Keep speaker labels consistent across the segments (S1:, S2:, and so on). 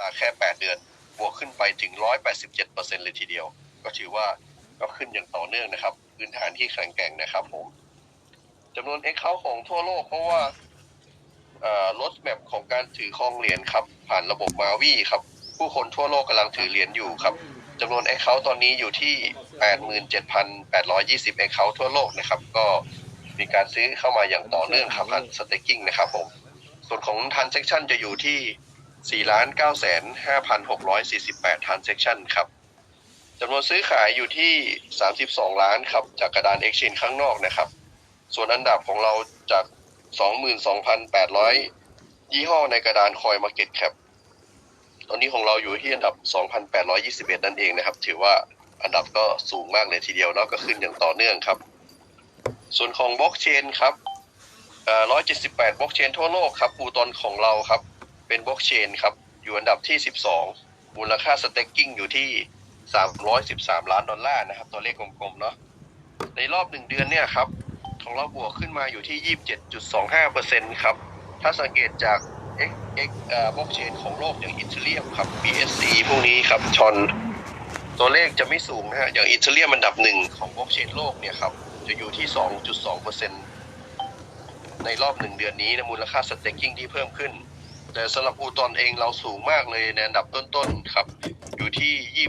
S1: ลาแค่ 8 เดือน บวกขึ้นไปถึง 187%เลยทีเดียว ก็ถือว่าก็ขึ้นอย่างต่อเนื่องนะครับ พื้นฐานที่แข็งแกร่งนะครับผมจำนวน X เข้าของทั่วโลกเพราะว่าลดแมปของการถือครองเหรียญครับ ผ่านระบบมาวีครับ ผู้คนทั่วโลกกำลังถือเหรียญอยู่ครับจำนวน X เข้าตอนนี้อยู่ที่ 87,820 X เข้าทั่วโลกนะครับ ก็มีการซื้อเข้ามาอย่างต่อเนื่องครับผ่านสเต็กกิ้งนะครับผม ส่วนของ transaction จะอยู่ที่ 4 9 5 6 4 8 transaction ครับจำนวนซื้อขายอยู่ที่ 32 ล้านครับ จากกระดาน exchange ข้างนอกนะครับ ส่วนอันดับของเราจาก 22,800 ยี่ห้อในกระดานคอย Market Cap ตอนนี้ของเราอยู่ที่อันดับ 2,821 นั่นเองนะครับ ถือว่าอันดับก็สูงมากเลยทีเดียวเนาะก็ขึ้นอย่างต่อเนื่องครับ ส่วนของบล็อกเชนครับ178บล็อกเชนทั่วโลกครับปูตอนของเราครับ เป็นบล็อกเชนครับ อยู่อันดับที่ 12 มูลค่าสเต็กกิ้งอยู่ที่ 313 ล้านดอลลาร์นะครับ ตัวเลขกลมๆเนาะในรอบหนึ่งเดือนเนี่ยครับของเราบวกขึ้นมาอยู่ที่ 27.25%ครับ ถ้าสังเกตจาก X X เอ่อบล็อกเชนของโลกอย่างอินเทเลียมครับ BSC พวกนี้ครับชอนตัวเลขจะไม่สูงนะฮะอย่างอินเทเลียมอันดับหนึ่งของบล็อกเชนโลกเนี่ยครับ จะอยู่ที่ 2.2%ในรอบหนึ่งเดือนนี้นะมูลค่าสเต็กกิ้งที่เพิ่มขึ้น แต่สำหรับอูตอนเองเราสูงมากเลยในอันดับต้นๆครับ อยู่ที่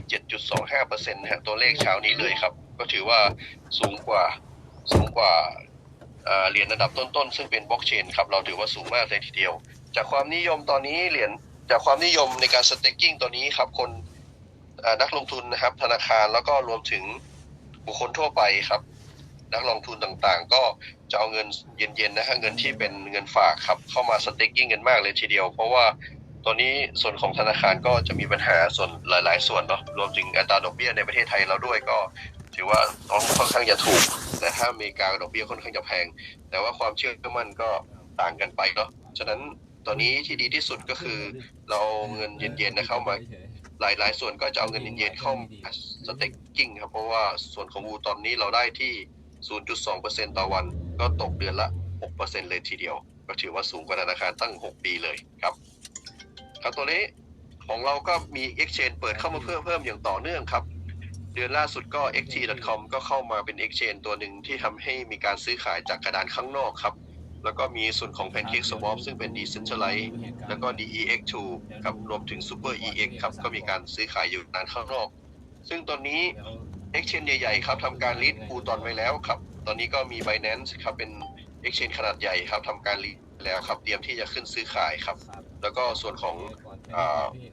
S1: 27.25%นะฮะตัวเลขเช้านี้เลยครับ ก็ถือว่าสูงกว่าสูงกว่าเหรียญอันดับต้นๆ ซึ่งเป็นบล็อกเชนครับ เราถือว่าสูงมากเลยทีเดียว จากความนิยมตอนนี้เหรียญจากความนิยมในการสเต็กกิ้งตัวนี้ครับ คนนักลงทุนนะครับ ธนาคารแล้วก็รวมถึงบุคคลทั่วไปครับ นักลงทุนต่างๆ ก็จะเอาเงินเย็นๆนะฮะเงินที่เป็นเงินฝากครับ เข้ามาสเต็กกิ้งกันมากเลยทีเดียว เพราะว่าตอนนี้ส่วนของธนาคารก็จะมีปัญหาส่วนหลาย ๆ ส่วนเนาะรวมถึงอัตราดอกเบี้ยในประเทศไทยเราด้วยก็ ถือว่าค่อนข้างจะถูกแต่ถ้าอเมริกาดอกเบี้ยค่อนข้างจะแพง แต่ว่าความเชื่อมั่นก็ต่างกันไปเนาะฉะนั้นตอนนี้ที่ดีที่สุดก็คือเราเอาเงินเย็นๆนะเข้ามาหลายๆส่วนก็จะเอาเงินเย็นๆเข้ามาสเต็กกิ้งครับเพราะว่าส่วนของวูตอนนี้เราได้ที่ 0.2%ต่อวัน ก็ตกเดือนละ 6%เลยทีเดียว ก็ถือว่าสูงกว่าธนาคารตั้ง 6 ปีเลยครับ ครับตัวนี้ของเราก็มี Exchange เปิดเข้ามาเพิ่มเพิ่มอย่างต่อเนื่องครับ เดือนล่าสุดก็ xt.com ก็เข้ามาเป็น Exchange ตัวหนึ่งที่ทำให้มีการซื้อขายจากกระดานข้างนอกครับแล้วก็มีส่วนของ Pancake Swap ซึ่งเป็น Decentralized แล้วก็ DEX2 ครับรวมถึง Super EX ครับ ก็มีการซื้อขายอยู่ด้านข้างนอก ซึ่งตอนนี้ Exchange ใหญ่ๆครับทำการลิสต์ปูตอนไว้แล้วครับ ตอนนี้ก็มี Binance ครับเป็น Exchange ขนาดใหญ่ครับทำการลิสต์แล้วครับ เตรียมที่จะขึ้นซื้อขายครับ แล้วก็ส่วนของ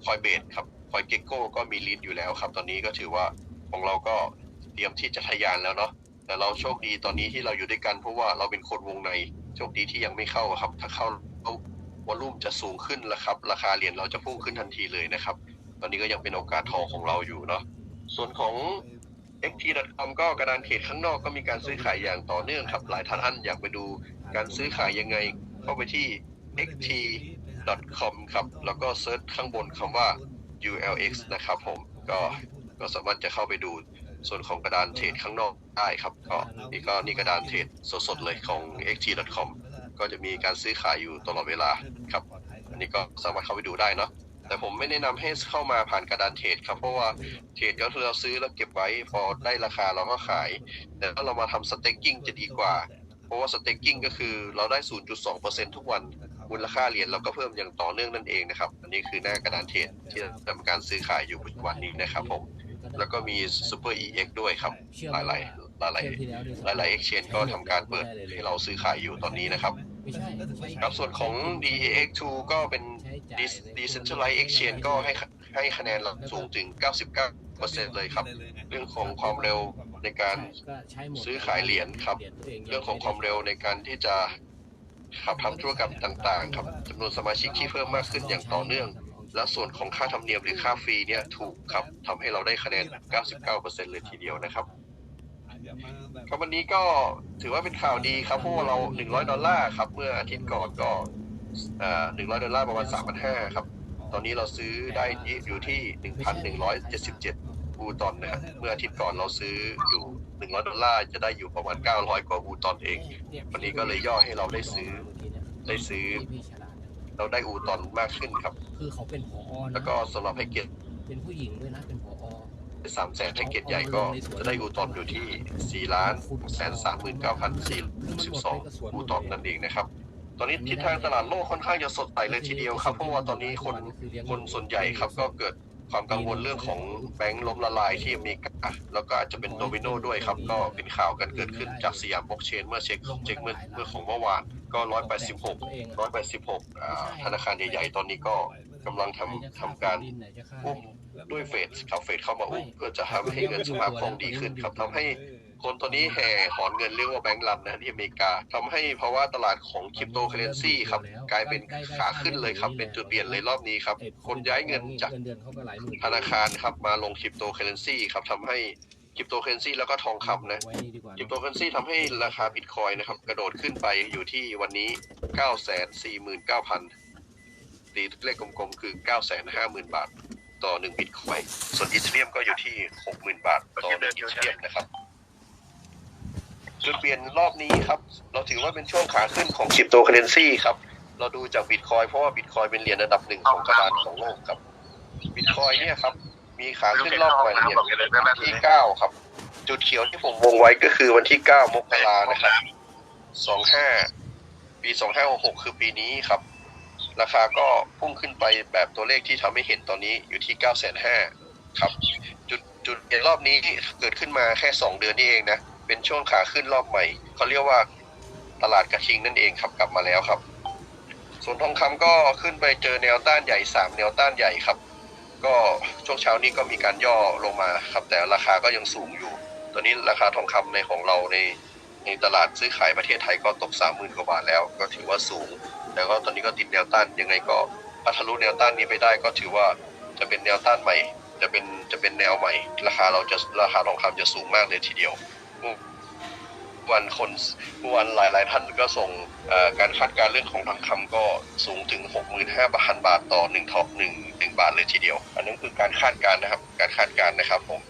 S1: คอยเบสครับคอยเกโก้ก็มีลิสต์อยู่แล้วครับ ตอนนี้ก็ถือว่าของเราก็เตรียมที่จะทะยานแล้วเนาะแต่เราโชคดีตอนนี้ที่เราอยู่ด้วยกันเพราะว่าเราเป็นคนวงในโชคดีที่ยังไม่เข้าครับ ถ้าเข้าวอลลุ่มจะสูงขึ้นแล้วครับ ราคาเหรียญเราจะพุ่งขึ้นทันทีเลยนะครับ ตอนนี้ก็ยังเป็นโอกาสทองของเราอยู่เนาะส่วนของ xt.com ก็กระดานเทรดข้างนอกก็มีการซื้อขายอย่างต่อเนื่องครับ หลายท่านอยากไปดูการซื้อขายยังไง เข้าไปที่ xt.com ครับ แล้วก็เซิร์ชข้างบนคำว่า ulx นะครับผมก็ก็สามารถจะเข้าไปดูส่วนของกระดานเทรดข้างนอกได้ครับ ก็นี่ก็นี่กระดานเทรดสดๆเลยของ xt.com ก็จะมีการซื้อขายอยู่ตลอดเวลาครับ อันนี้ก็สามารถเข้าไปดูได้เนาะ แต่ผมไม่แนะนำให้เข้ามาผ่านกระดานเทรดครับ เพราะว่าเทรดก็คือเราซื้อแล้วเก็บไว้พอได้ราคาเราก็ขาย แต่ถ้าเรามาทำสเต็กกิ้งจะดีกว่า เพราะว่าสเต็กกิ้งก็คือเราได้ 0.2%ทุกวัน มูลค่าเหรียญเราก็เพิ่มอย่างต่อเนื่องนั่นเองนะครับ อันนี้คือหน้ากระดานเทรดที่ทำการซื้อขายอยู่ปัจจุบันนี้นะครับผม แล้วก็มี Super EX ด้วยครับ หลายหลายหลายหลายหลายหลาย exchange ก็ทำการเปิดให้เราซื้อขายอยู่ตอนนี้นะครับ
S2: ไม่ใช่
S1: ครับส่วนของ DEX2 ก็เป็น Dec- Decentralized Exchange ก็ให้ให้คะแนนเราสูงถึง 99%เลยครับ เรื่องของความเร็วในการ
S2: ก็ใช้หมด
S1: ซื้อขายเหรียญครับ เรื่องของความเร็วในการที่จะขับทำธุรกรรมต่าง ๆ ครับจำนวนสมาชิกที่เพิ่มมากขึ้นอย่างต่อเนื่อง และส่วนของค่าธรรมเนียมหรือค่าฟรีเนี่ยถูกครับทำให้เราได้คะแนน 99%เลยทีเดียวนะครับ ครับวันนี้ก็ถือว่าเป็นข่าวดีครับเพราะว่าเรา100ดอลลาร์ครับเมื่ออาทิตย์ก่อนก็เอ่อ100ดอลลาร์ประมาณ3,500ครับ ตอนนี้เราซื้อได้อยู่ที่1,177บูตอนนะฮะเมื่ออาทิตย์ก่อนเราซื้ออยู่100ดอลลาร์จะได้อยู่ประมาณ900กว่าบูตอนเอง วันนี้ก็เลยย่อให้เราได้ซื้อได้ซื้อ เราได้อูตอนมากขึ้นครับ
S2: คือเขาเป็นผอนะ
S1: แล้วก็สำหรับให้เกียรติ
S2: เป็นผู้หญิงด้วยนะเป็นผอ
S1: สามแสนให้เกียรติใหญ่ก็จะได้อูตอนอยู่ที่สี่ล้านแสนสามหมื่นเก้าพันสี่สิบสองอูตอนนั่นเองนะครับตอนนี้ทิศทางตลาดโลกค่อนข้างจะสดใสเลยทีเดียวครับเพราะว่าตอนนี้คนคนส่วนใหญ่ครับก็เกิดความกังวลเรื่องของแบงก์ล้มละลายที่อเมริกาแล้วก็อาจจะเป็นโดมิโนด้วยครับ ก็เป็นข่าวกันเกิดขึ้นจากสยามบล็อกเชน เมื่อเช็คเช็คเมื่อเมื่อของเมื่อวานก็ร้อยแปดสิบหกร้อยแปดสิบหกธนาคารใหญ่ๆ ตอนนี้ก็กำลังทำทำการอุ้ม ด้วยเฟดขับเฟดเข้ามาอุ้มเพื่อจะทำให้เงินสมาคมดีขึ้นครับทำให้คนตัวนี้แห่ถอนเงินเรียกว่าแบงก์รันนะที่อเมริกาทำให้ภาวะตลาดของคริปโตเคอเรนซีครับกลายเป็นขาขึ้นเลยครับ เป็นจุดเปลี่ยนเลยรอบนี้ครับ คนย้ายเงินจาก
S2: เดือนเขาก็หลายหมื่น
S1: ธนาคารครับมาลงคริปโตเคอเรนซีครับทำให้คริปโตเคอเรนซีแล้วก็ทองคำนะ
S2: ไว้นี่ดีกว่า
S1: คริปโตเคอเรนซีทำให้ราคาบิตคอยนะครับ กระโดดขึ้นไปอยู่ที่วันนี้ 9 4 9 0 0 0ตีเลขกลมๆ คือ 9 5 0 0 0 0 บาท ต่อ1บิตคอยส่วนอีเธเรียมก็อยู่ที่60,000บาทต่อ1อีเธเรียมนะครับจุดเปลี่ยนรอบนี้ครับ เราถือว่าเป็นช่วงขาขึ้นของคริปโตเคอเรนซีครับ เราดูจากบิตคอยเพราะว่าบิตคอยเป็นเหรียญอันดับหนึ่งของกระดานของโลกครับบิตคอยเนี่ยครับ มีขาขึ้นรอบใหม่เนี่ยที่เก้าครับ จุดเขียวที่ผมวงไว้ก็คือวันที่เก้ามกรานะครับสองห้าปีสองห้าหกคือปีนี้ครับ ราคาก็พุ่งขึ้นไปแบบตัวเลขที่ทำให้เห็นตอนนี้อยู่ที่เก้าแสนห้าครับ จุดจุดเปลี่ยนรอบนี้เกิดขึ้นมาแค่สองเดือนนี่เองนะ เป็นช่วงขาขึ้นรอบใหม่เขาเรียกว่าตลาดกระทิงนั่นเองครับกลับมาแล้วครับ ส่วนทองคำก็ขึ้นไปเจอแนวต้านใหญ่สามแนวต้านใหญ่ครับ ก็ช่วงเช้านี้ก็มีการย่อลงมาครับ แต่ราคาก็ยังสูงอยู่ ตอนนี้ราคาทองคำในของเราในในตลาดซื้อขายประเทศไทยก็ตกสามหมื่นกว่าบาทแล้ว ก็ถือว่าสูง แต่ก็ตอนนี้ก็ติดแนวต้านยังไงก็ถ้าทะลุแนวต้านนี้ไปได้ก็ถือว่าจะเป็นแนวต้านใหม่ จะเป็นจะเป็นแนวใหม่ ราคาเราจะราคาทองคำจะสูงมากเลยทีเดียววันคนวันหลายหลายท่านก็ส่งการคาดการณ์เรื่องของทองคำก็สูงถึง 65,000 บาทต่อ1ท็อปหนึ่งหนึ่งบาทเลยทีเดียว อันนั้นคือการคาดการณ์นะครับ การคาดการณ์นะครับผม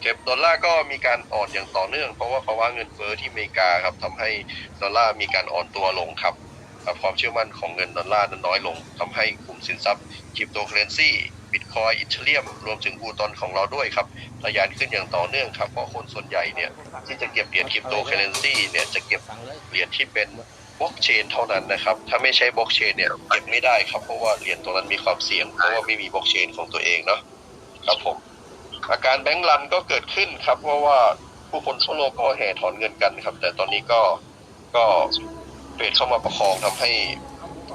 S1: เก็บดอลลาร์ก็มีการอ่อนอย่างต่อเนื่องเพราะว่าภาวะเงินเฟ้อที่อเมริกาครับทำให้ดอลลาร์มีการอ่อนตัวลงครับ ความเชื่อมั่นของเงินดอลลาร์นั้นน้อยลงทำให้กลุ่มสินทรัพย์คริปโตเคเรนซีบิตคอยอีเทเรียม รวมถึงอูตอนของเราด้วยครับทะยานขึ้นอย่างต่อเนื่องครับเพราะคนส่วนใหญ่เนี่ยที่จะเก็บเหรียญคริปโตเคเรนซีเนี่ยจะเก็บ
S2: เลย
S1: เหรียญที่เป็นบล็อกเชนเท่านั้นนะครับ ถ้าไม่ใช่บล็อกเชนเนี่ยเก็บไม่ได้ครับ เพราะว่าเหรียญตรงนั้นมีความเสี่ยง เพราะว่าไม่มีบล็อกเชนของตัวเองเนาะครับผมอาการแบงก์รันก็เกิดขึ้นครับเพราะว่าผู้คนทั่วโลกก็แห่ถอนเงินกันครับ แต่ตอนนี้ก็ก็ เฟดเข้ามาประคองทำให้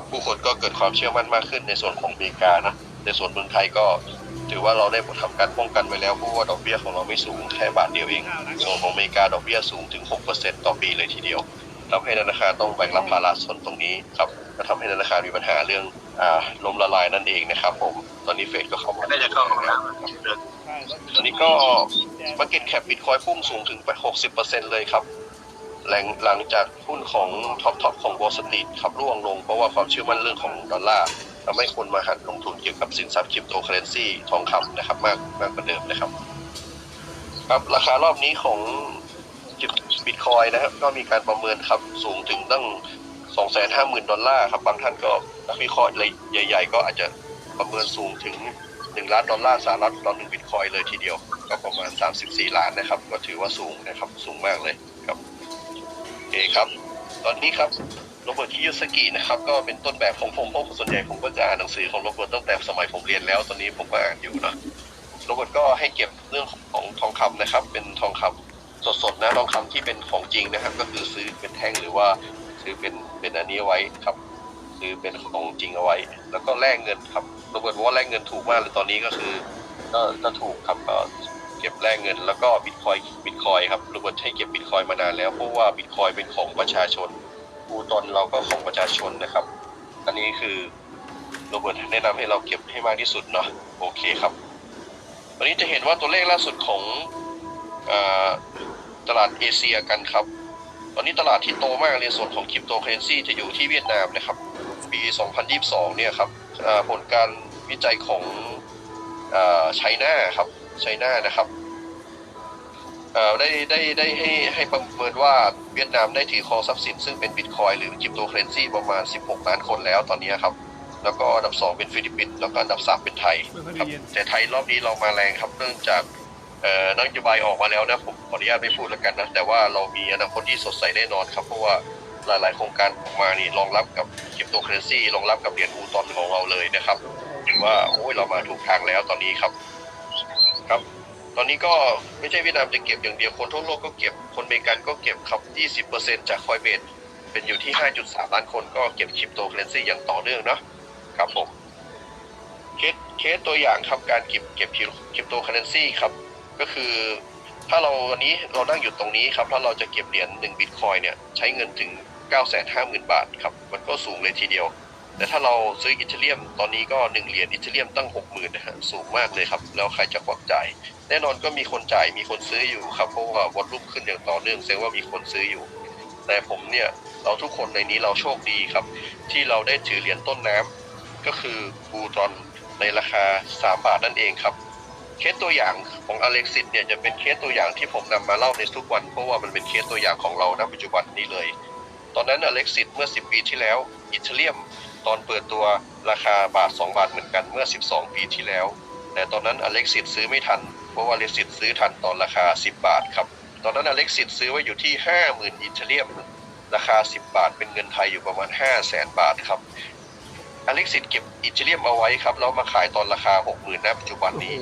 S1: ผู้คนก็เกิดความเชื่อมั่นมากขึ้นในส่วนของอเมริกานะในส่วนเมืองไทยก็ถือว่าเราได้ทำการป้องกันไว้แล้วเพราะว่าดอกเบี้ยของเราไม่สูงแค่บาทเดียวเอง ส่วนของอเมริกาดอกเบี้ยสูงถึง 6%ต่อปีเลยทีเดียวทำให้ธนาคารต้องแบกรับภาระส่วนตรงนี้ครับก็ทำให้ธนาคารมีปัญหาเรื่องอ่าล้มละลายนั่นเองนะครับผม ตอนนี้เฟดก็เข้ามา
S3: น่าจะเข้าห้องน้
S1: ตอนนี้ก็ Market Cap Bitcoin พุ่งสูงถึงไป 60%เลยครับแหลังหลังจากหุ้นของท็อปท็อปของ Wall Street ขับร่วงลงเพราะว่าความเชื่อมั่นเรื่องของดอลลาร์ทำให้คนมาหันลงทุนเกี่ยวกับสินทรัพย์คริปโตเคเรนซีทองคำนะครับ มากมากกว่าเดิมนะครับ ครับราคารอบนี้ของบิตคอยนะครับก็มีการประเมินครับสูงถึงตั้ง 250,000 ดอลลาร์ครับบางท่านก็นักวิเคราะห์ใหญ่ ๆ ก็อาจจะประเมินสูงถึง 1 ล้านดอลลาร์สหรัฐต่อ1บิตคอยเลยทีเดียว ก็ประมาณ 34 ล้านนะครับ ก็ถือว่าสูงนะครับสูงมากเลย เคครับ ตอนนี้ครับโรเบิร์ตคิโยสกินะครับก็เป็นต้นแบบของผมเพราะส่วนใหญ่ผมก็จะอ่านหนังสือของโรเบิร์ตตั้งแต่สมัยผมเรียนแล้ว ตอนนี้ผมก็อ่านอยู่เนะโรเบิร์ตก็ให้เก็บเรื่องของทองคำนะครับ เป็นทองคำสดๆนะทองคำที่เป็นของจริงนะครับ ก็คือซื้อเป็นแท่งหรือว่าซื้อเป็นเป็นอันนี้ไว้ครับ ซื้อเป็นของจริงเอาไว้ แล้วก็แลกเงินครับโรเบิร์ตบอกว่าแลกเงินถูกมากเลยตอนนี้ก็คือ ก็ก็ถูกครับก็ เก็บแลกเงิน แล้วก็บิตคอยบิตคอยครับรเบิร์ตใช้เก็บบิตคอยมานานแล้วเพราะว่าบิตคอยเป็นของประชาชนอูตอนเราก็ของประชาชนนะครับ อันนี้คือรเบิร์ตแนะนำให้เราเก็บให้มากที่สุดเนาะโอเคครับวันนี้จะเห็นว่าตัวเลขล่าสุดของอตลาดเอเชียกันครับ ตอนนี้ตลาดที่โตมากในส่วนของคริปโตเคอเรนซีจะอยู่ที่เวียดนามนะครับ ปี 2022 เนี่ยครับผลการวิจัยของไชน่าครับ ไชน่านะครับเอ่อได้ได้ได้ให้ให้ประเมินว่าเวียดนามได้ถือครองทรัพย์สิน ซึ่งเป็นบิตคอยหรือคริปโตเคอเรนซีประมาณ 16 ล้านคนแล้วตอนนี้ครับ แล้วก็อันดับ 2 เป็นฟิลิปปินส์แล้วก็อันดับ 3 เป็นไทยครับแต่ไทยรอบนี้เรามาแรงครับเนื่องจากเอ่อนโยบายออกมาแล้วนะผมขออนุญาตไม่พูดแล้วกันนะแต่ว่าเรามีอนาคตที่สดใสแน่นอนครับ เพราะว่าหลาย ๆ โครงการออกมานี่รองรับกับคริปโตเคอเรนซีรองรับกับเหรียญอูตอนของเราเลยนะครับถือว่าโอ้ยเรามาถูกทางแล้วตอนนี้ครับ ครับ ตอนนี้ก็ไม่ใช่เวียดนามจะเก็บอย่างเดียวคนทั่วโลกก็เก็บคนอเมริกันก็เก็บครับ 20%จากคอยเบสเป็นอยู่ที่ 5.3 ล้านคนก็เก็บคริปโตเคเรนซีอย่างต่อเนื่องเนาะครับผมเคสเคสตัวอย่างครับการเก็บเก็บคริปโตเคเรนซีครับ ก็คือ ถ้าเราวันนี้เรานั่งอยู่ตรงนี้ครับ ถ้าเราจะเก็บเหรียญ1บิตคอยเนี่ยใช้เงินถึง 950,000 บาทครับ มันก็สูงเลยทีเดียว แต่ถ้าเราซื้ออิตาเลียมตอนนี้ก็ 1 เหรียญอิตาเลียมตั้ง 60,000นะฮะสูงมากเลยครับ แล้วใครจะควักจ่าย แน่นอนก็มีคนจ่ายมีคนซื้ออยู่ครับเพราะว่าวอลลุ่มขึ้นอย่างต่อเนื่องแสดงว่ามีคนซื้ออยู่ แต่ผมเนี่ยเราทุกคนในนี้เราโชคดีครับ ที่เราได้ถือเหรียญต้นน้ำก็คือบูตรอนในราคา 3 บาทนั่นเองครับเคสตัวอย่างของอเล็กซิสเนี่ยจะเป็นเคสตัวอย่างที่ผมนำมาเล่าในทุกวันเพราะว่ามันเป็นเคสตัวอย่างของเราณปัจจุบันนี้เลย ตอนนั้นอเล็กซิสเมื่อ 10 ปีที่แล้วอิตาเลียม ตอนเปิดตัวราคาบาท 2 บาทเหมือนกันเมื่อ 12 ปีที่แล้ว แต่ตอนนั้นอเล็กซิสซื้อไม่ทัน เพราะว่าอเล็กซิสซื้อทันตอนราคา 10 บาทครับ ตอนนั้นอเล็กซิสซื้อไว้อยู่ที่ 50,000 อิตาเลียม ราคา 10 บาทเป็นเงินไทยอยู่ประมาณ 5 0 0แสนบาทครับอเล็กซิสเก็บอิตาเลียมเอาไว้ครับแล้วมาขายตอนราคา 60,000ณปัจจุบันนี้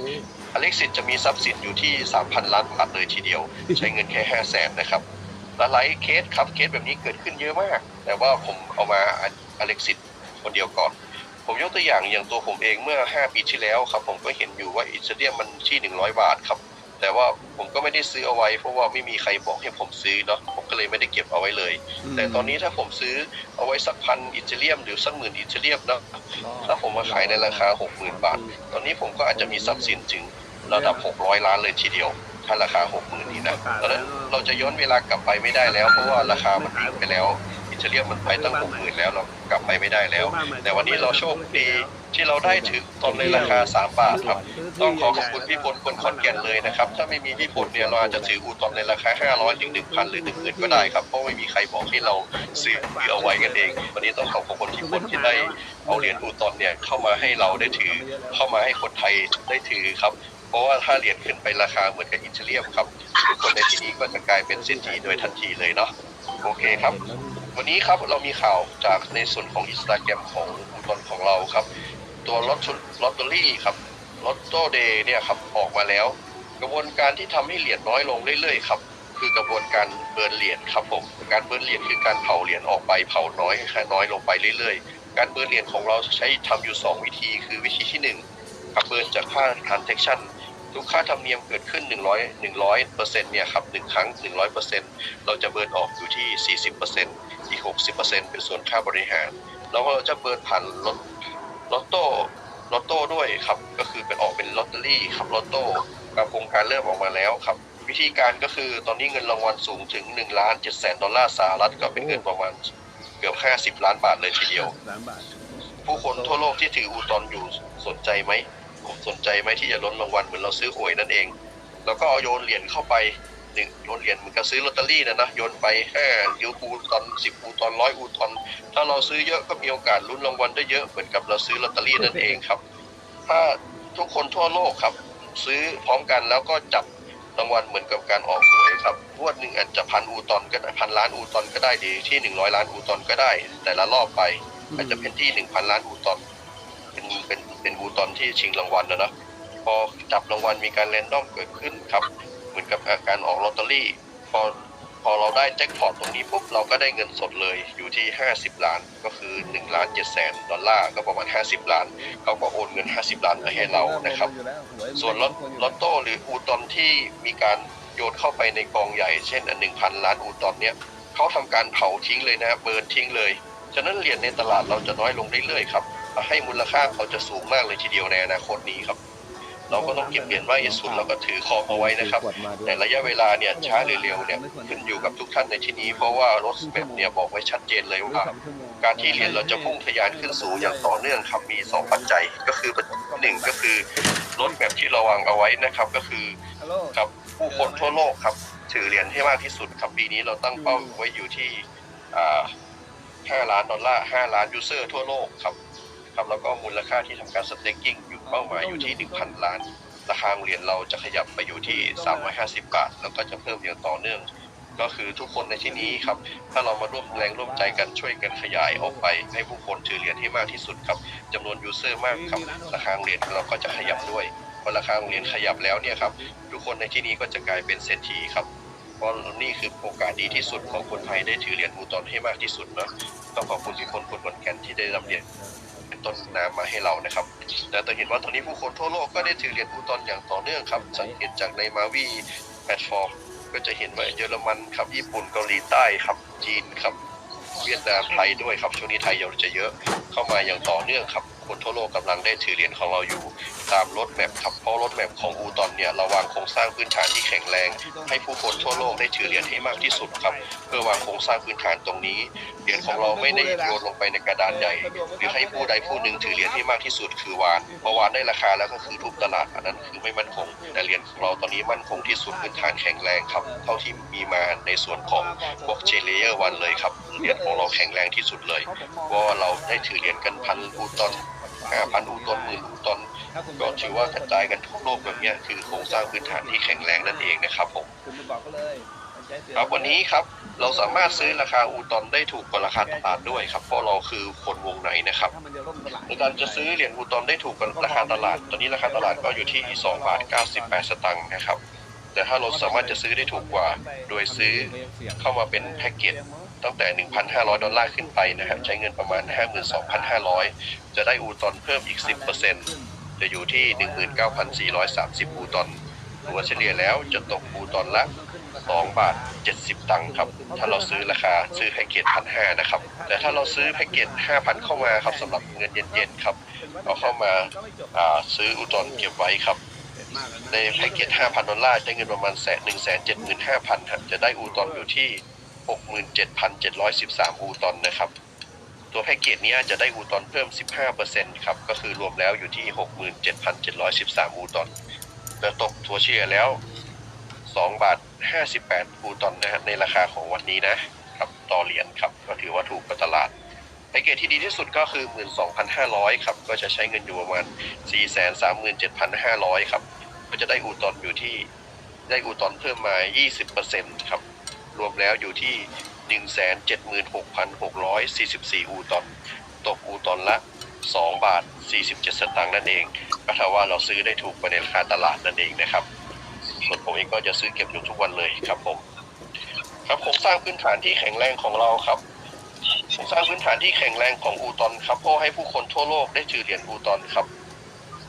S1: อเล็กซิสจะมีทรัพย์สินอยู่ที่ 3,000 ล้านบาทเลยทีเดียว ใช้เงินแค่5 0 0แสนนะครับหลายๆเคสครับเคสแบบนี้เกิดขึ้นเยอะมาก แต่ว่าผมเอามาอเล็กซิส คนเดียวก่อน ผมยกตัวอย่างอย่างตัวผมเองเมื่อ 5 ปีที่แล้วครับผมก็เห็นอยู่ว่าอิตาเลียมมันที่ 100 บาทครับ แต่ว่าผมก็ไม่ได้ซื้อเอาไว้ เพราะว่าไม่มีใครบอกให้ผมซื้อเนาะผมก็เลยไม่ได้เก็บเอาไว้เลย แต่ตอนนี้ถ้าผมซื้อเอาไว้สักพันอิตาเลียมหรือสักหมื่นอิตาเลียมเนาะถ้าผมมาขายในราคา 60,000 บาท ตอนนี้ผมก็อาจจะมีทรัพย์สินถึงระดับ 600 ล้านเลยทีเดียวถ้าราคา 60,000นี้นะตอนนั้นเราจะย้อนเวลากลับไปไม่ได้แล้ว เพราะว่าราคามันดิ่งไปแล้ว อิตาเลียมมันไปตั้ง60,000แล้วเรากลับไปไม่ได้แล้ว แต่วันนี้เราโชคดีที่เราได้ถึงตอนในราคา 3 บาทครับ ต้องขอขอบคุณพี่พลคนขอนแก่นเลยนะครับ ถ้าไม่มีพี่พลเนี่ยเราอาจจะถืออูตอนในราคา 500ถึง1,000 หรือ1,000ก็ได้ครับ เพราะไม่มีใครบอกให้เราซื้อเอาไว้กันเอง วันนี้ต้องขอขอบคุณพี่พลที่ได้เอาเหรียญอูตอนเนี่ยเข้ามาให้เราได้ถือ เข้ามาให้คนไทยได้ถือครับเพราะว่าถ้าเหรียญขึ้นไปราคาเหมือนกับอิตาเลียมครับทุกคนในที่นี้ก็จะกลายเป็นเศรษฐีโดยทันทีเลยเนาะโอเคครับ วันนี้ครับเรามีข่าวจากในส่วนของอินสตาแกรมของอุตนของเราครับ ตัวลอตลอตเตอรี่ครับลอตโตเดย์เนี่ยครับออกมาแล้ว กระบวนการที่ทำให้เหรียญน้อยลงเรื่อยๆครับคือกระบวนการเบิร์นเหรียญครับผมการเบิร์นเหรียญคือการเผาเหรียญออกไปเผาน้อยค่น้อยลงไปเรื่อยๆ การเบิร์นเหรียญของเราใช้ทำอยู่ 2 วิธี คือวิธีที่1ครับเบิร์นจากค่า transaction ทุกค่าธรรมเนียมเกิดขึ้น 100 100เปอร์เซ็นต์เนี่ยครับหนึ่งครั้ง 100เปอร์เซ็นต์เราจะเบิร์นออกอยู่ที่ 40เป อีก 60เป็นต์เป็นส่วนค่าบริหาร แล้วก็จะเบิร์นผ่านลอตลอตโต้ลอตโต้ด้วยครับ ก็คือเป็นออกเป็นลอตเตอรี่ครับลอตโต้กับโครงการเริ่มออกมาแล้วครับ วิธีการก็คือตอนนี้เงินรางวัลสูงถึง1ล้าน7แสนดอลลาร์สหรัฐก็เป็นเงินประมาณเกือบ 50 ล้านบาทเลยทีเดียว ผู้คนทั่วโลกที่ถืออูตอนอยู่สนใจไหมผมสนใจไหมที่จะล้นรางวัลเหมือนเราซื้อหวยนั่นเอง แล้วก็เอาโยนเหรียญเข้าไป หนึ่งโยนเหรียญเหมือนกับซื้อลอตเตอรี่นะนะโยนไปห้ายูอูตอนสิบอูตอนร้อยอูตอน ถ้าเราซื้อเยอะก็มีโอกาสลุ้นรางวัลได้เยอะเหมือนกับเราซื้อลอตเตอรี่นั่นเองครับ ถ้าทุกคนทั่วโลกครับ ซื้อพร้อมกันแล้วก็จับรางวัลเหมือนกับการออกหวยครับงวดหนึ่งอาจจะพันอูตอนก็ได้พันล้านอูตอนก็ได้ดีที่หนึ่งร้อยล้านอูตอนก็ได้ แต่ละรอบไปอาจจะเป็นที่หนึ่งพันล้านอูตอน เป็นเป็นเป็นอูตอนที่ชิงรางวัลนะนะพอจับรางวัลมีการแรนดอมเกิดขึ้นครับ เหมือนกับการออกลอตเตอรี่ พอพอเราได้แจ็คพอตตรงนี้ปุ๊บเราก็ได้เงินสดเลยอยู่ที่ 50 ล้านก็คือ1ล้าน7แสนดอลลาร์ก็ประมาณ 50 ล้านเขาก็โอนเงิน 50 ล้านไปให้เรานะครับ ส่วนลอตลอตโต้หรืออูตอนที่มีการโยนเข้าไปในกองใหญ่เช่นหนึ่งพันล้านอูตอนเนี้ยเขาทำการเผาทิ้งเลยนะเบิร์นทิ้งเลย ฉะนั้นเหรียญในตลาดเราจะน้อยลงเรื่อยๆครับให้มูลค่าเขาจะสูงมากเลยทีเดียวในอนาคตนี้ครับ เราก็ต้องเก็บเหรียญไว้ให้สุดแล้วก็ถือครองเอาไว้นะครับ แต่ระยะเวลาเนี่ยช้าหรือเร็วเนี่ยขึ้นอยู่กับทุกท่านในที่นี้ เพราะว่ารถแมพเนี่ยบอกไว้ชัดเจนเลยว่าการที่เหรียญเราจะพุ่งทะยานขึ้นสูงอย่างต่อเนื่องครับมี 2 ปัจจัยก็คือหนึ่งก็คือรถแบบที่เราวางเอาไว้นะครับก็คือ
S3: ฮัลโหล
S1: ครับผู้คนทั่วโลกครับถือเหรียญให้มากที่สุดครับปีนี้เราตั้งเป้าไว้อยู่ที่อ่า5ล้านดอลลาร์5ล้านยูเซอร์ทั่วโลกครับ ครับแล้วก็มูลค่าที่ทำการสเต็กกิ้งอยู่เป้าหมายอยู่ที่ 1,000 ล้าน ราคาเหรียญเราจะขยับไปอยู่ที่ 350 บาท แล้วก็จะเพิ่มอย่างต่อเนื่อง ก็คือทุกคนในที่นี้ครับ ถ้าเรามาร่วมแรงร่วมใจกันช่วยกันขยายออกไป ให้ผู้คนถือเหรียญให้มากที่สุดครับจำนวนยูเซอร์มากครับ ราคาเหรียญเราก็จะขยับด้วยพอราคาเหรียญขยับแล้วเนี่ยครับทุกคนในที่นี้ก็จะกลายเป็นเศรษฐีครับเพราะนี่คือโอกาสดีที่สุดของคนไทยได้ถือเหรียญอูตอนให้มากที่สุดเนาะต้องขอบคุณที่คนคนคนแก่นที่ได้รับเหรียญเป็น ต้นน้ำมาให้เรานะครับแต่จะเห็นว่าตอนนี้ผู้คนทั่วโลกก็ได้ถือเหรียญอูตอนอย่างต่อเนื่องครับสังเกตจากในมาวีแพลตฟอร์มก็จะเห็นว่าเยอรมันครับญี่ปุ่นเกาหลีใต้ครับจีนครับเวียดนามไทยด้วยครับช่วงนี้ไทยเราจะเยอะเข้ามาอย่างต่อเนื่องครับ คนทั่วโลกกำลังได้ถือเหรียญของเราอยู่ ตามรถแมพครับเพราะรถแมพของอูตอนเนี่ยเราวางโครงสร้างพื้นฐานที่แข็งแรง ให้ผู้คนทั่วโลกได้ถือเหรียญให้มากที่สุดครับ เพื่อวางโครงสร้างพื้นฐานตรงนี้เหรียญของเราไม่ได้โยนลงไปในกระดานใหญ่ หรือให้ผู้ใดผู้หนึ่งถือเหรียญให้มากที่สุดคือวานพอวานได้ราคาแล้วก็คือทุบตลาดอันนั้นคือไม่มั่นคง แต่เหรียญของเราตอนนี้มั่นคงที่สุดพื้นฐานแข็งแรงครับ เท่าที่มีมาในส่วนของบล็อกเชนเลเยอร์วันเลยครับเหรียญของเราแข็งแรงที่สุดเลยเพราะว่าเราได้ถือเหรียญกันพันอูตอน ห้าพันอูตอนหมื่นอูตอนก็ถือว่ากระจายกันทั่วโลกแบบเนี้ยคือโครงสร้างพื้นฐานที่แข็งแรงนั่นเองนะครับผม
S3: คุณไปบอกเขาเลยมันใช้เสือ
S1: ครับวันนี้ครับเราสามารถซื้อราคาอูตอนได้ถูกกว่าราคาตลาดด้วยครับเพราะเราคือคนวงในนะครับ
S3: ถ้ามันจะล่มตลาด
S1: ในการจะซื้อเหรียญอูตอนได้ถูกกว่าราคาตลาด ตอนนี้ราคาตลาดก็อยู่ที่2บาท98 สตางค์นะครับ แต่ถ้าเราสามารถจะซื้อได้ถูกกว่า โดยซื้อเข้ามาเป็นแพ็กเกจ ตั้งแต่ 1,500 ดอลลาร์ขึ้นไปนะครับ ใช้เงินประมาณ 52,500 จะได้อูตอนเพิ่มอีก 10%จะอยู่ที่ 19,430 อูตอนถัวเฉลี่ยแล้วจะตกอูตอนละ2บาท 70 ตังค์ครับ ถ้าเราซื้อราคาซื้อแพ็กเกจพันห้านะครับ แต่ถ้าเราซื้อแพ็กเกจ5,000 เข้ามาครับสำหรับเงินเย็นๆครับเอาเข้ามาาซื้ออุตอนเก็บไว้ครับ ในแพ็กเกจ5,000 ดอลลาร์ใช้เงินประมาณแสน175,000ครับจะได้อูตอนอยู่ที่ 67,713 อูตอนนะครับ ตัวแพ็กเกจเนี้ยจะได้อูตอนเพิ่ม 15%ครับ ก็คือรวมแล้วอยู่ที่ 67,713 อูตอนแต่ตกทัวเชียแล้ว 2 บาท 58 อูตอนนะฮะในราคาของวันนี้นะครับต่อเหรียญครับ ก็ถือว่าถูกกว่าตลาดแพ็กเกจที่ดีที่สุดก็คือ 12,500 ครับ ก็จะใช้เงินอยู่ประมาณ 437,500 ครับ ก็จะได้อูตอนอยู่ที่ได้อูตอนเพิ่มมา 20%ครับ รวมแล้วอยู่ที่ 176,644 อูตอน ตกอูตอนละ 2 บาท 47 สตางค์นั่นเองก็ถ้าว่าเราซื้อได้ถูกกว่าในราคาตลาดนั่นเองนะครับ ส่วนผมเองก็จะซื้อเก็บอยู่ทุกวันเลยครับผม ครับโครงสร้างพื้นฐานที่แข็งแรงของเราครับโครงสร้างพื้นฐานที่แข็งแรงของอูตอนครับเพื่อให้ผู้คนทั่วโลกได้ถือเหรียญอูตอนครับ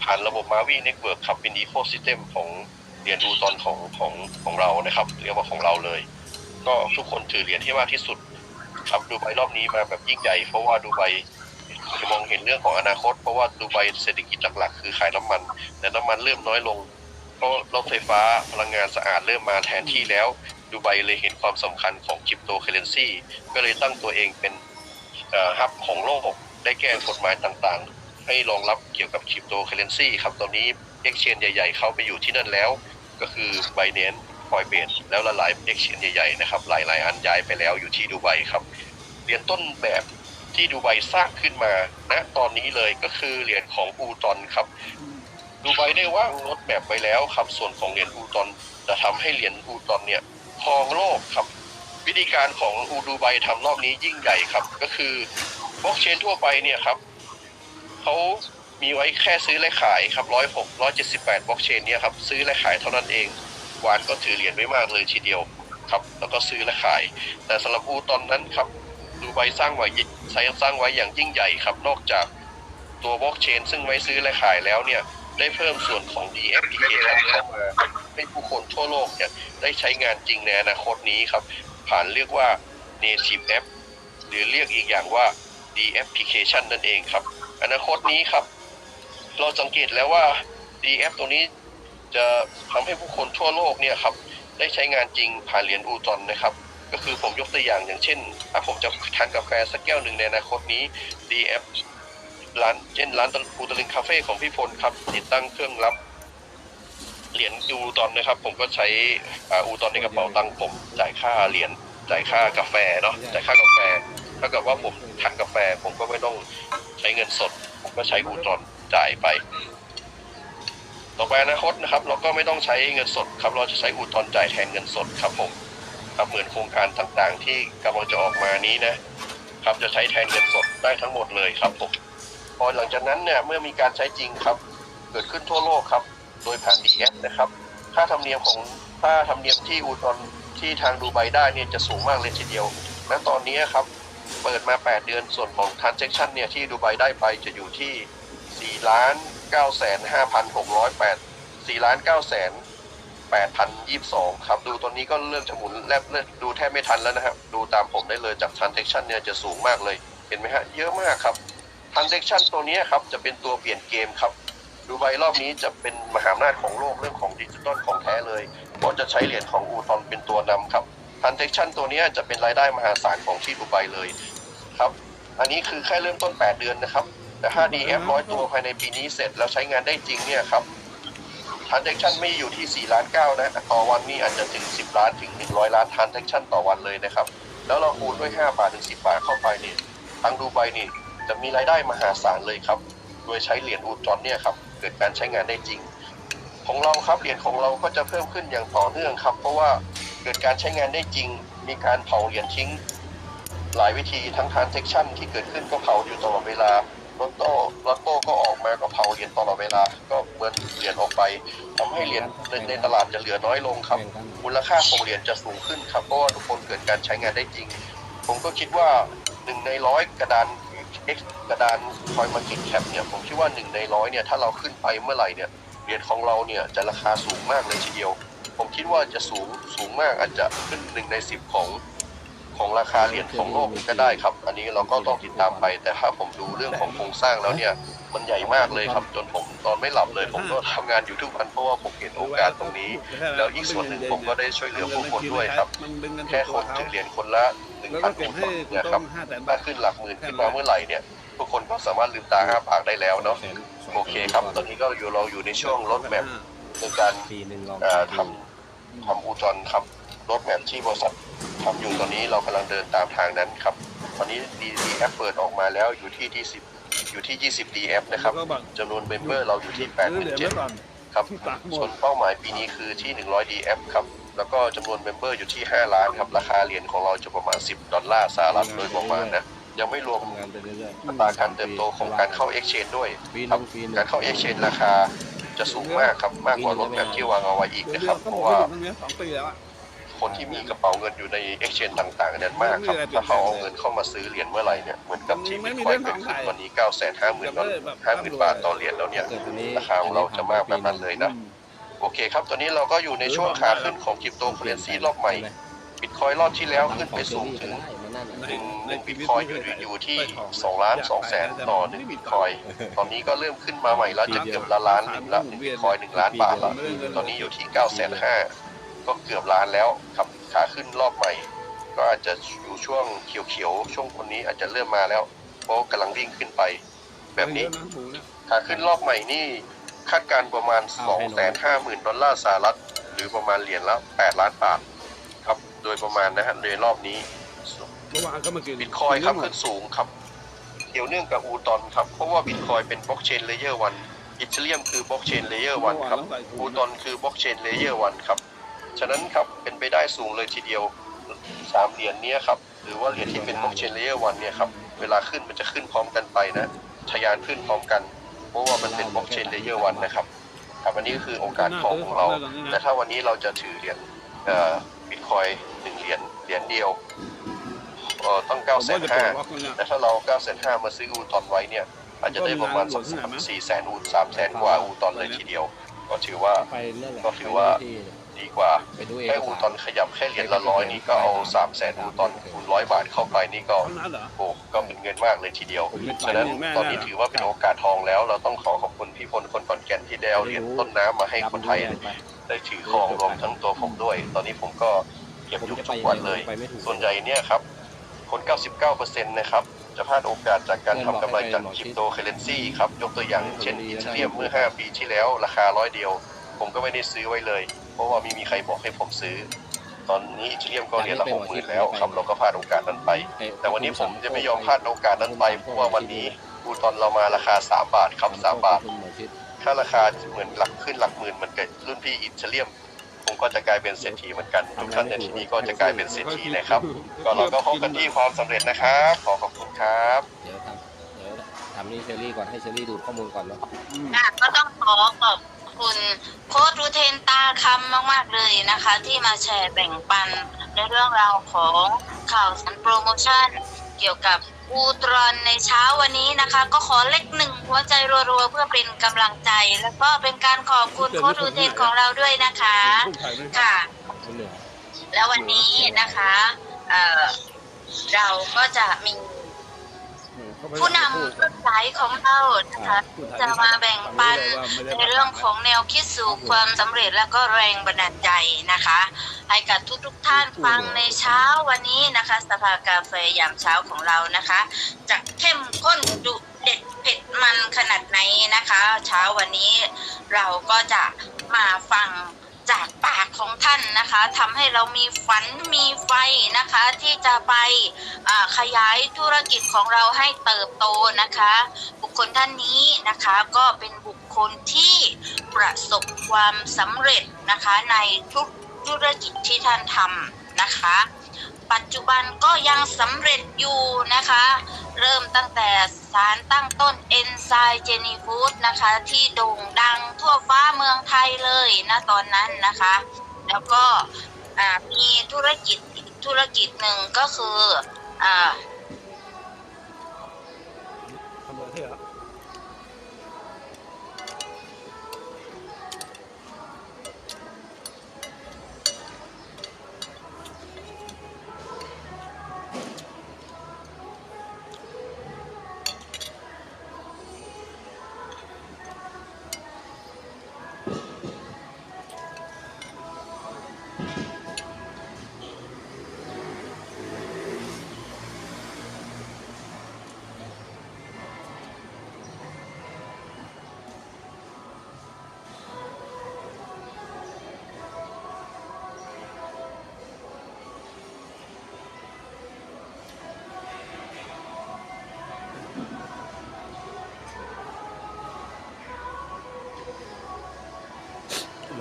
S1: ผ่านระบบมาวีเน็ตเวิร์กครับเป็นอีโคซิสเต็มของเหรียญอูตอนของของของเรานะครับเรียกว่าของเราเลย ก็ทุกคนถือเหรียญให้มากที่สุด ครับดูไบรอบนี้มาแบบยิ่งใหญ่ เพราะว่าดูไบจะมองเห็นเรื่องของอนาคต เพราะว่าดูไบเศรษฐกิจหลักๆ คือขายน้ำมัน แต่น้ำมันเริ่มน้อยลง เพราะรถไฟฟ้าพลังงานสะอาดเริ่มมาแทนที่แล้วดูไบเลยเห็นความสำคัญของคริปโตเคเรนซีก็เลยตั้งตัวเองเป็นฮับของโลกได้แก้กฎหมายต่างๆ ให้รองรับเกี่ยวกับคริปโตเคเรนซีครับตอนนี้เอ็กชแนนใหญ่ ๆ เข้าไปอยู่ที่นั่นแล้ว ก็คือ b i n a n c e Coinbase แล้วหลายเอ็กชแนนใหญ่ๆนะครับหลายๆ อันย้ายไปแล้วอยู่ที่ดูไบครับเหรียญต้นแบบที่ดูไบสร้างขึ้นมาณตอนนี้เลยก็คือเหรียญของอูตอนครับดูไบได้ว่างรถแบบไว้แล้วครับส่วนของเหรียญอูตอนจะทำให้เหรียญอูตอนเนี่ยครองโลกครับ วิธีการของอูดูไบทำรอบนี้ยิ่งใหญ่ครับ ก็คือบล็อกเชนทั่วไปเนี่ยครับเขามีไว้แค่ซื้อและขายครับร้อยหกร้อยเจ็ดสิบแปดบล็อกเชนเนี่ยครับซื้อและขายเท่านั้นเอง วานก็ถือเหรียญไว้มากเลยทีเดียวครับแล้วก็ซื้อและขาย แต่สำหรับอูตอนนั้นครับดูไบสร้างไว้ใช้สร้างไว้อย่างยิ่งใหญ่ครับ นอกจากตัวบล็อกเชน ซึ่งไว้ซื้อและขายแล้วเนี่ยได้เพิ่มส่วนของ DFPK เข้ามาให้ผู้คนทั่วโลกเนี่ยได้ใช้งานจริงในอนาคตนี้ครับ ผ่านเรียกว่า Native App หรือเรียกอีกอย่างว่า DFPcation นั่นเองครับ อนาคตนี้ครับ เราสังเกตแล้วว่า DF ตัวนี้ จะทำให้ผู้คนทั่วโลกเนี่ยครับได้ใช้งานจริงผ่านเหรียญอูตอนนะครับก็คือผมยกตัวอย่างอย่างเช่นถ้าผมจะทานกาแฟสักแก้วหนึ่งในอนาคตนี้ DF ร้านเช่นร้านปูตะลึงคาเฟ่ของพี่พลครับติดตั้งเครื่องรับเหรียญอูตอนนะครับ ผมก็ใช้อ่าอูตอนในกระเป๋าตังค์ผมจ่ายค่าเหรียญจ่ายค่ากาแฟเนาะจ่ายค่ากาแฟถ้าเกิดว่าผมทานกาแฟผมก็ไม่ต้องใช้เงินสด ผมก็ใช้อูตอนจ่ายไป ต่อไปอนาคตนะครับ เราก็ไม่ต้องใช้เงินสดครับเราจะใช้อูตอนจ่ายแทนเงินสดครับผมครับเหมือนโครงการต่างๆ ที่กำลังจะออกมานี้นะครับจะใช้แทนเงินสดได้ทั้งหมดเลยครับผมพอหลังจากนั้นเนี่ยเมื่อมีการใช้จริงครับ เกิดขึ้นทั่วโลกครับ โดยผ่าน DS นะครับ ค่าธรรมเนียมของค่าธรรมเนียมที่อูตอนที่ทางดูไบได้เนี่ยจะสูงมากเลยทีเดียวและตอนนี้ครับเปิดมา 8 เดือนส่วนของ transaction เนี่ยที่ดูไบได้ไปจะอยู่ที่ 4 ล้าน 9แสน5,608 4ล้าน9แสน8,022ครับ ดูตอนนี้ก็เริ่มจะหมุนแลบเริ่มดูแทบไม่ทันแล้วนะครับ ดูตามผมได้เลยจาก transaction เนี่ยจะสูงมากเลย เห็นไหมฮะ เยอะมากครับ transaction ตัวนี้ครับ จะเป็นตัวเปลี่ยนเกมครับดูไบรอบนี้จะเป็นมหาอำนาจของโลกเรื่องของดิจิตอลของแท้เลยเพราะจะใช้เหรียญของอูทอนเป็นตัวนำครับ transaction ตัวนี้จะเป็นรายได้มหาศาลของที่ดูไบเลยครับ อันนี้คือแค่เริ่มต้น 8 เดือนนะครับ แต่ถ้า DF ร้อยตัวภายในปีนี้เสร็จแล้วใช้งานได้จริงเนี่ยครับ transaction ไม่อยู่ที่ 4 ล้าน9นะต่อวันนี้อาจจะถึง 10 ล้านถึง 100 ล้าน transaction ต่อวันเลยนะครับ แล้วเราคูณด้วย 5 บาทถึง 10 บาทเข้าไปเนี่ยทางดูไบนี่จะมีรายได้มหาศาลเลยครับ โดยใช้เหรียญอูจอนเนี่ยครับเกิดการใช้งานได้จริง ของเราครับเหรียญของเราก็จะเพิ่มขึ้นอย่างต่อเนื่องครับ เพราะว่าเกิดการใช้งานได้จริง มีการเผาเหรียญทิ้ง หลายวิธีทั้ง transaction ที่เกิดขึ้นก็เผาอยู่ตลอดเวลา ลอตโต้ลอตโต้ก็ออกมาก็เผาเหรียญตลอดเวลา ก็เหมือนเหรียญออกไปทำให้เหรียญในในตลาดจะเหลือน้อยลงครับ
S2: แข่งกัน
S1: มูลค่าของเหรียญจะสูงขึ้นครับเพราะว่าทุกคนเกิดการใช้งานได้จริง ผมก็คิดว่าหนึ่งในร้อยกระดาน X กระดานคอยมาเก็ตแคปเนี่ยผมคิดว่าหนึ่งในร้อยเนี่ยถ้าเราขึ้นไปเมื่อไหร่เนี่ยเหรียญของเราเนี่ยจะราคาสูงมากเลยทีเดียว ผมคิดว่าจะสูงสูงมากอาจจะขึ้นหนึ่งในสิบของ ของราคาเหรียญของโลกก็ได้ครับ อันนี้เราก็ต้องติดตามไป แต่ถ้าผมดูเรื่องของโครงสร้างแล้วเนี่ย มันใหญ่มากเลยครับ จนผมนอนไม่หลับเลย ผมก็ทำงานอยู่ทุกวันเพราะว่าผมเห็นโอกาสตรงนี้ แล้วอีกส่วนหนึ่งผมก็ได้ช่วยเหลือผู้คนด้วยครับ แค่คนถือเหรียญคนละหนึ่ง
S3: แล้ว
S1: พั
S3: ก็
S1: น
S3: ก
S1: ค
S3: ด
S1: น
S3: ให้
S1: เนี่ย
S3: ต้
S1: ครั
S3: อบงห้าแสน
S1: ถ้า
S3: บาท
S1: ขึ้นหลักหมื่นขึ้นมาเมื่อไหร่เนี่ยทุกคนก็สามารถลืมตาอ้าปากได้แล้วเนาะโอเคครับ ตอนนี้ก็อยู่เราอยู่ในช่วงรถแมพในการ
S2: ปีหนึ่งลอง
S1: เอ่อทำทำอูจอนครับ รถแมพที่บริษัททำอยู่ตอนนี้เรากำลังเดินตามทางนั้นครับ ตอนนี้ DF เปิดออกมาแล้วอยู่ที่ที่10อยู่ที่ 20 DF นะครับ
S3: แล้วก็บัง
S1: จำนวนเมมเบอร์เราอยู่ที่
S3: ซื้อเหรียญไว้ก่อน
S1: 87,000ครับส่วนเป้าหมายปีนี้คือที่ 100 DF ครับ แล้วก็จำนวนเมมเบอร์อยู่ที่ 5 ล้านครับ ราคาเหรียญของเราจะประมาณ 10 ดอลลาร์สหรัฐโดยประมาณนะยังไม่รวม
S2: ทำงานไปเรื่อยๆ
S1: อัตราการเติบโตของการเข้า Exchange ด้วยครับการเข้า Exchange ราคาจะสูงมากครับ มากกว่ารถแบบที่วางเอาไว้อีกนะครับ เพราะ
S3: ว่า
S1: คนที่มีกระเป๋าเงินอยู่ใน Exchange ต่างๆนั้นมากครับถ้าเขาเอาเงินเข้ามาซื้อเหรียญเมื่อไหร่เนี่ยเหมือนกับที่บิตคอยน์เกิดขึ้นวันนี้9 5 0 0 0 0ดอล50,000บาทต่อเหรียญแล้วเนี่ย
S2: เกิดอันนี้
S1: ราคาของเราจะมากแบบนั้นเลยนะ โอเคครับ ตอนนี้เราก็อยู่ในช่วงขาขึ้นของคริปโตเคอเรนซีรอบใหม่บิตคอยรอบที่แล้วขึ้นไปสูงถึงหนึ่งหนึ่งบิตคอยอยู่อยู่ที่สองล้านสองแสนต่อหนึ่งบิตคอย ตอนนี้ก็เริ่มขึ้นมาใหม่แล้วจะเกือบละล้านหนึ่งละหนึ่งบิตคอยหนึ่งล้านบาทละตอนนี้อยู่ที่เก้าแสนห้า ก็เกือบล้านแล้วครับขาขึ้นรอบใหม่ ก็อาจจะอยู่ช่วงเขียวๆช่วงคนนี้อาจจะเริ่มมาแล้ว เพราะกำลังวิ่งขึ้นไป แบบนี้ขาขึ้นรอบใหม่นี่คาดการณ์ประมาณ 2 5 0 0 0 0 ดอลลาร์สหรัฐ หรือประมาณเหรียญละ 8 ล้านบาทครับ โดยประมาณนะฮะในรอบนี้
S3: เมื่อวานก็มากิน
S1: บิตคอยครับขึ้นสูงครับ เกี่ยวเนื่องกับอูตอนครับ เพราะว่าบิตคอยเป็นบล็อกเชนเลเยอร์วันอีเทเรียมคือบล็อกเชนเลเยอร์วันครับอูตอนคือบล็อกเชนเลเยอร์วันครับ ฉะนั้นครับเป็นไปได้สูงเลยทีเดียวสามเหรียญเนี้ยครับหรือว่าเหรียญที่เป็นบล็อกเชนเลเยอร์วันเนี่ยครับเวลาขึ้นมันจะขึ้นพร้อมกันไปนะทะยานขึ้นพร้อมกัน เพราะว่ามันเป็นบล็อกเชนเลเยอร์วันนะครับครับอันนี้คือโอกาสทองของเราแต่ถ้าวันนี้เราจะถือเหรียญบิตคอยหนึ่งเหรียญเหรียญเดียวต้องเก้าแสนห้าแต่ถ้าเรา9ก้าแสนห้ามาซื้ออูตอนไว้เนี่ยอาจจะได้ประมาณสักสี่แสนอูสามแสนกว่าอูตอนเลยทีเดียว ก็ถือว่าก็ถือว่า ดีกว่า
S2: ไปดูเอก
S1: แค่อูตอนขยับแค่เหรียญละร้อยนี่ก็เอาสามแสนอูตอนคูณร้อยบาทเข้าไปนี่ก็
S3: เท่านั้นเหรอ
S1: โอ้ก็เป็นเงินมากเลยทีเดียว
S2: ผมไม่ไป
S1: ฉะนั้น
S3: แม่
S1: ตอนนี้ถือว่าเป็นโอกาสทองแล้ว เราต้องขอขอบคุณพี่พลคนขอนแก่นที่ได้เอาเหรียญต้นน้ำมาให้คนไทย ได้ถือครองรวมทั้งตัวผมด้วย ตอนนี้ผมก็เก็บ
S2: ผม
S1: ทุก
S2: จะ
S1: ทุ
S2: ไป
S1: กวันเลย
S2: ไปไม่ถูก
S1: ส่วนใหญ่เนี่ยครับ คน 99%นะครับจะพลาดโอกาสจากการทำกำไรจากคริปโตเคอเรนซีครับ ยกตัวอย่างเช่นอีเทเรียมเมื่อ 5 ปีที่แล้วราคาร้อยเดียวพผมก็ไม่ได้ซื้อไว้เลย เพราะว่าไม่มีใครบอกให้ผมซื้อ ตอนนี้อีเทเรียมก็เหรียญละหกหมื่นแล้วครับเราก็พลาดโอกาสนั้นไป แต่วันนี้ผมจะไม่ยอมพลาดโอกาสนั้นไปเพราะว่าวันนี้อูตอนเรามาราคา 3 บาทครับ3บาท
S2: คุณหมอชิด
S1: ถ้าราคาเหมือนหลักขึ้นหลักหมื่นเหมือนกับรุ่นพี่อิตาเลียมผมก็จะกลายเป็นเศรษฐีเหมือนกันทุกท่านในที่นี้ก็จะกลายเป็นเศรษฐีนะครับ ก็เราก็พบกันที่ความสำเร็จนะครับขอขอบคุณครับ
S2: เดี๋ยวทำเดี๋ยวทำนี่เชอรี่ก่อนให้เชอรี่ดูดข้อมูลก่อนเนาะ
S3: อืม
S4: ค่ะก็ต้องขอขอบ คุณโค้ดรูเทนตาคำมาก ๆ เลยนะคะ ที่มาแชร์แบ่งปันในเรื่องราวของข่าวสารโปรโมชั่น เกี่ยวกับอูตรอนในเช้าวันนี้นะคะ ก็ขอเลขหนึ่งหัวใจรัวๆ เพื่อเป็นกำลังใจ แล้วก็เป็นการขอบคุณโค้ดรูเทนของเราด้วยนะคะ
S3: พูดไทยด้วย
S4: ค่ะ
S2: คุณเหนือ
S4: แล้ววันนี้นะคะเอ่อเราก็จะมี ผู้นำรุ่นสายของเรานะคะจะมาแบ่งปันในเรื่องของแนวคิดสู่ความสำเร็จและก็แรงบันดาลใจนะคะ ให้กับทุกๆทท่านฟังในเช้าวันนี้นะคะ สภากาแฟยามเช้าของเรานะคะ จะเข้มข้นดุเด็ดเผ็ดมันขนาดไหนนะคะ เช้าวันนี้เราก็จะมาฟัง จากปากของท่านนะคะทำให้เรามีฝันมีไฟนะคะ ที่จะไปขยายธุรกิจของเราให้เติบโตนะคะ บุคคลท่านนี้นะคะก็เป็นบุคคลที่ประสบความสำเร็จนะคะในทุกธุรกิจที่ท่านทำนะคะ ปัจจุบันก็ยังสำเร็จอยู่นะคะ เริ่มตั้งแต่สารตั้งต้นเอนไซม์เจนีฟูดนะคะ ที่โด่งดังทั่วฟ้าเมืองไทยเลยนะตอนนั้นนะคะ แล้วก็มีธุรกิจธุรกิจหนึ่งก็คืออ่า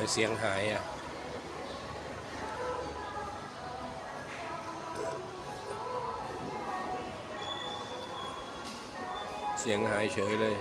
S3: ทำประเทศแล้ว
S2: ทำไมเสียงหายอะเสียงหายเฉยเลย